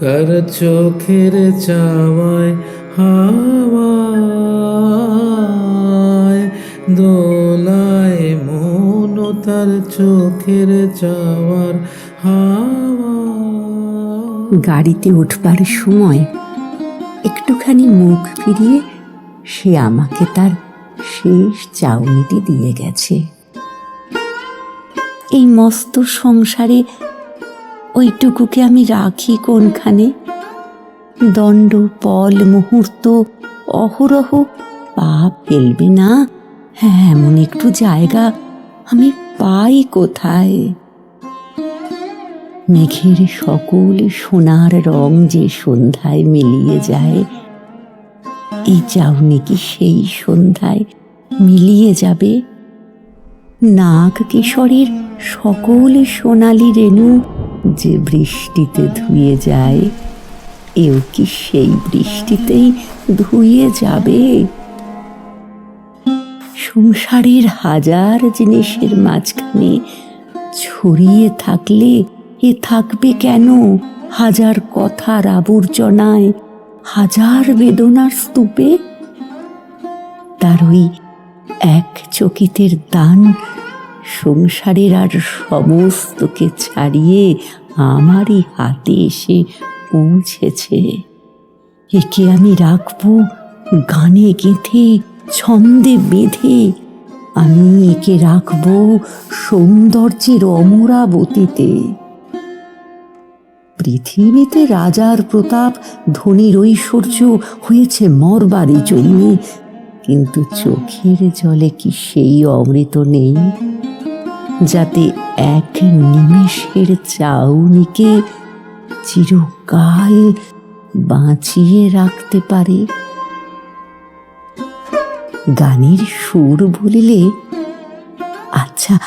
কার চোখের চাওয়ায় হাওয়ায়? দোলায় মন তার চোখের চাওয়ার হাওয়া গাড়িতে উঠবার সময় একটুখানি মুখ ফিরিয়ে সে আমাকে তার শেষ চাউনিটি দিয়ে গেছে। এই মস্ত সংসারে ওইটুকুকে আমি রাখি কোনখানে? দণ্ড, পল, মুহূর্ত, অহরহ পা ফেলবে না। হ্যাঁ এমন একটু জায়গা আমি পাই কোথায়? মেঘের সকল সোনার রং যে সন্ধ্যায় মিলিয়ে যায় এই চাউনি কি সেই সন্ধ্যায় মিলিয়ে যাবে? নাগ কিশোরের সকল সোনালি রেণু যে বৃষ্টিতে ধুয়ে যায়, এও কি সেই বৃষ্টিতেই ধুয়ে যাবে? সংসারের হাজার জিনিসের মাঝখানে ছড়িয়ে থাকলে এ থাকবে কেন? হাজার কথার আবর্জনায়, হাজার বেদনার স্তূপে? তার ওই এক চকিতের দান সংসারের আর সমস্তকে ছাড়িয়ে আমারই হাতে এসে পৌঁছেছে। একে আমি রাখব, গানে গেঁথে, ছন্দে বেঁধে। আমি একে রাখব সৌন্দর্যের অমরাবতীতে। পৃথিবীতে রাজার প্রতাপ, ধনীর ঐশ্বর্য হয়েছে মরবারই জন্যে কিন্তু চোখের জলে কি সেই অমৃত নেই? যাতে এক নিমেষের চাউনিকে চিরকাল বাঁচিয়ে রাখতে পারে। গানের সুর বলিলে আচ্ছা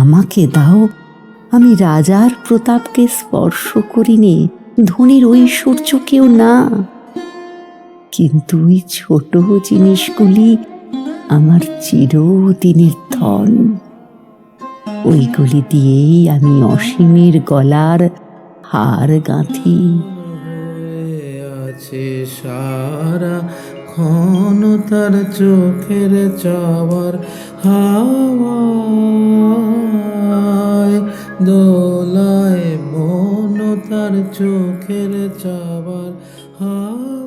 আমাকে দাও। আমি রাজার প্রতাপকে স্পর্শ করিনি, ধনীর ঐশ্বর্যকেও না। কিন্তু ওই ছোট জিনিসগুলি আমার চিরদিনের ধন। ওইগুলি দিয়েই আমি অসীমের গলার হার গাঁথি। আছে সারা ক্ষণ তার চোখের চাওয়ার হাওয়ায়। দোলায় মন তার চোখের চাওয়ার হাওয়া